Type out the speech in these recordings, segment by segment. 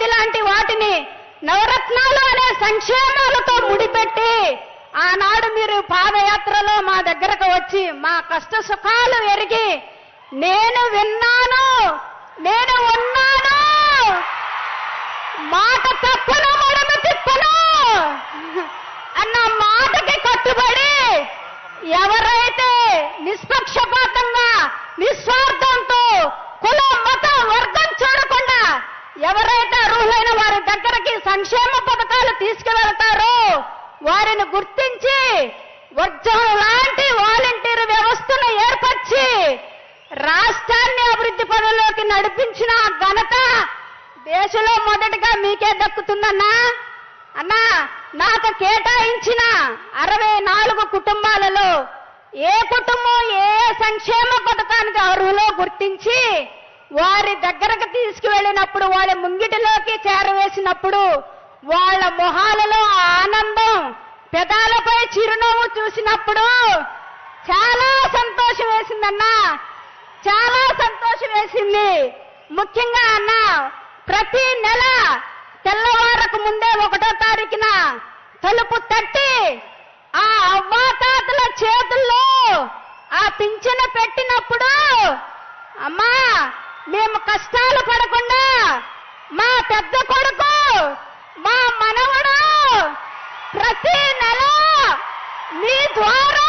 అభివృద్ధి లాంటి వాటిని నవరత్నాలు అనే సంక్షేమాలతో ముడిపెట్టి ఆనాడు మీరు పాదయాత్రలో మా దగ్గరకు వచ్చి మా కష్ట సుఖాలు ఎరిగి నేను విన్నాను నేను ఉన్నాను. మాట తప్పను మడమ తిప్పను. అన్న మాటకి కట్టుబడి ఎవరైతే నిష్పక్షపాతంగా నిస్వార్థంతో కులం మతం వర్గం చూడకుండా ఎవరైతే అర్హులైన వారి దగ్గరికి సంక్షేమ పథకాలు తీసుకువెళ్తారో వారిని గుర్తించి వర్జం లాంటి వాలంటీర్ వ్యవస్థను ఏర్పరిచి రాష్ట్రాన్ని అభివృద్ధి పనుల్లోకి నడిపించిన ఘనత దేశంలో మొదటగా మీకే దక్కుతుందన్నా. అన్నా నాకు కేటాయించిన అరవై నాలుగు కుటుంబాలలో ఏ కుటుంబం ఏ సంక్షేమ పథకానికి అర్హులో గుర్తించి తీసుకువెళ్ళినప్పుడు వాళ్ళ ముంగిటిలోకి చేరవేసినప్పుడు వాళ్ళ మొహాలలో ఆనందం పెదాలపై చిరునవ్వు చూసినప్పుడు చాలా సంతోషం వేసిందన్నా చాలా సంతోషం వేసింది ముఖ్యంగా అన్న ప్రతి నెల తెల్లవారకు ముందే ఒకటో తారీఖున తలుపు తట్టి ఆ అవ్వాతాతల చేతుల్లో ఆ పింఛన పెట్టినప్పుడు అమ్మా మేము కష్టాలు పడకుండా మా పెద్ద కొడుకు మా మనవడు ప్రతి నెల మీ ద్వారా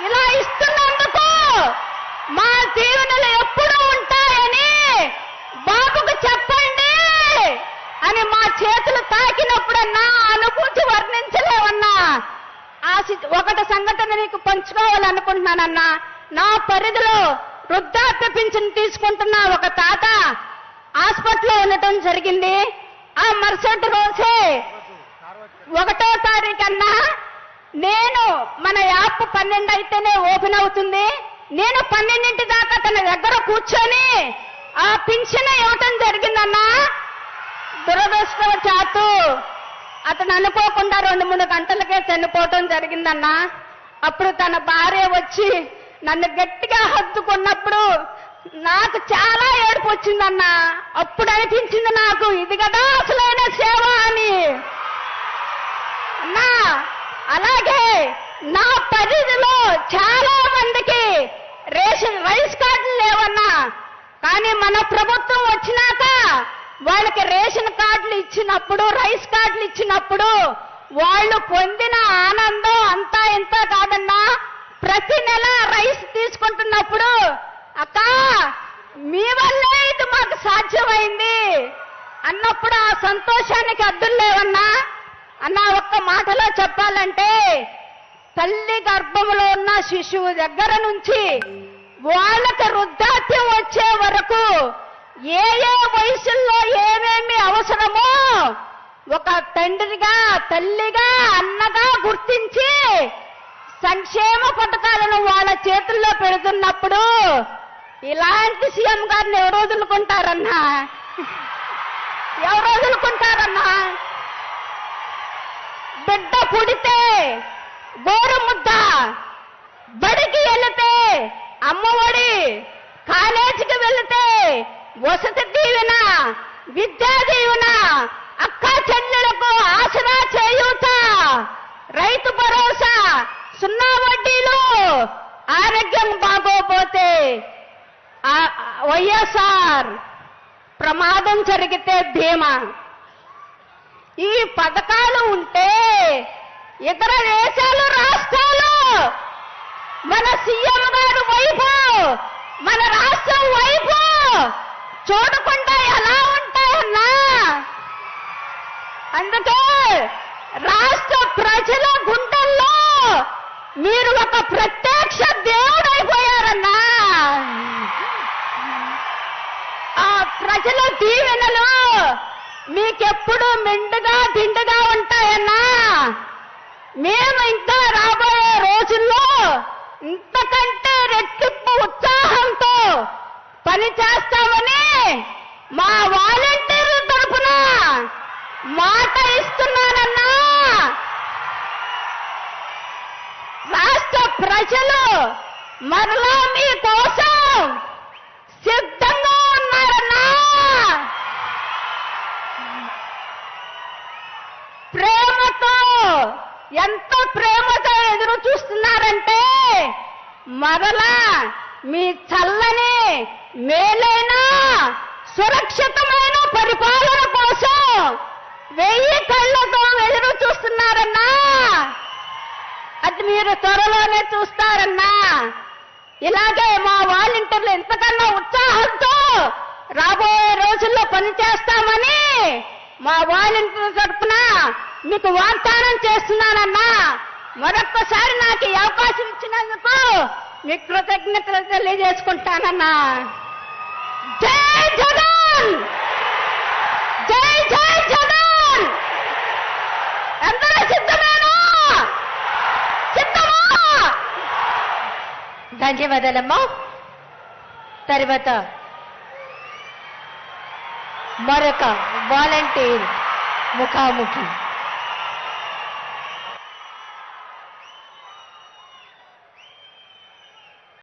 ఇలా ఇస్తున్నందుకు మా దీవెనలు ఎప్పుడూ ఉంటాయని బాబుకు చెప్పండి అని మా చేతులు తాకినప్పుడన్నా నా అనుభూతి వర్ణించలేవన్నా. ఆ సి- ఒకటి సంఘటన నీకు పంచుకోవాలనుకుంటున్నానన్నా. నా పరిధిలో వృద్ధాప్య పింఛన్ తీసుకుంటున్న ఒక తాత హాస్పిటల్లో ఉండటం జరిగింది. ఆ మరుసటి రోజే ఒకటో తారీఖన్నా నేను మన యాప్ పన్నెండు అయితేనే ఓపెన్ అవుతుంది. నేను పన్నెండింటి దాకా తన దగ్గర కూర్చొని ఆ పింఛన్ ఇవ్వటం జరిగిందన్నా. దురదృష్టవశాత్తు అతను అనుకోకుండా రెండు మూడు గంటలకే చనిపోవటం జరిగిందన్నా. అప్పుడు తన భార్య వచ్చి నన్ను గట్టిగా హత్తుకున్నప్పుడు నాకు చాలా ఏడుపు వచ్చిందన్నా. అప్పుడు అనిపించింది నాకు ఇది కదా అసలైన సేవ అని. అన్నా అలాగే నా పరిధిలో చాలా మందికి రేషన్ రైస్ కార్డులు లేవన్నా. కానీ మన ప్రభుత్వం వచ్చినాక వాళ్ళకి రేషన్ కార్డులు ఇచ్చినప్పుడు రైస్ కార్డులు ఇచ్చినప్పుడు వాళ్ళు పొందిన ఆనందం అంతా ఇంత కాదన్నా ప్రతి నెల రైస్ తీసుకుంటున్నప్పుడు అక్క మీ వల్లే ఇది మాకు సాధ్యమైంది అన్నప్పుడు ఆ సంతోషానికి అద్దులు లేవన్నా అన్న ఒక్క మాటలో చెప్పాలంటే తల్లి గర్భంలో ఉన్న శిశువు దగ్గర నుంచి వాళ్ళకి వృద్ధాప్యం వచ్చే వరకు ఏ ఏ వయసుల్లో ఏమేమి అవసరమో ఒక తండ్రిగా తల్లిగా అన్నగా గుర్తించి సంక్షేమ పథకాలను వాళ్ళ చేతుల్లో పెడుతున్నప్పుడు ఇలాంటి సీఎం గారిని ఎవరు వదులుకుంటారన్నా? ఎవరు వదులుకుంటారన్నా? బిడ్డ పుడితే గోరు ముద్ద. బడికి వెళితే అమ్మఒడి కాలేజీకి వెళితే వసతి దీవెన. విద్యా దీవెన. అక్క చెల్లెలకు ఆసరా చేయూత. రైతు భరోసా. ఆరోగ్యం బాగోపోతే వైఎస్ఆర్ ప్రమాదం జరిగితే బీమా ఈ పథకాలు ఉంటే ఇతర దేశాలు రాష్ట్రాలు మన సీఎం గారు వైపు మన రాష్ట్రం వైపు చూడకుండా ఎలా ఉంటాయన్నా? అందుకే రాష్ట్ర ప్రజల గుండెల్లో మీరు ఒక ప్రత్యక్ష దేవుడు అయిపోయారన్నా. ఆ ప్రజల దీవెనలు మీకెప్పుడు మెండుగా దిండుగా ఉంటాయన్నా. మేము ఇంకా రాబోయే రోజుల్లో ఇంతకంటే రెట్టింపు ఉత్సాహంతో పని చేస్తామని మా వాలంటీర్ల తరపున మాట ఇస్తున్నానన్నా. ప్రజలు మరలా మీ కోసం సిద్ధంగా ఉన్నారన్నా. ప్రేమతో ఎంత ప్రేమతో ఎదురు చూస్తున్నారంటే మరలా మీ చల్లని మేలైన సురక్షితమైన పరిపాలన కోసం వెయ్యి కళ్ళతో ఎదురు చూస్తున్నారన్నా. అది మీరు త్వరలోనే చూస్తారన్నా. ఇలాగే మా వాలంటీర్లు ఎంతకన్నా ఉత్సాహంతో రాబోయే రోజుల్లో పనిచేస్తామని మా వాలంటీర్ల తరఫున మీకు వాగ్దానం చేస్తున్నానన్నా. మరొక్కసారి నాకు ఈ అవకాశం ఇచ్చినందుకు మీకు కృతజ్ఞతలు తెలియజేసుకుంటానన్నా. జై జగన్! జై జై జగన్! ధన్యవాదాలమ్మా. తర్వాత మరొక వాలంటీర్ ముఖాముఖి.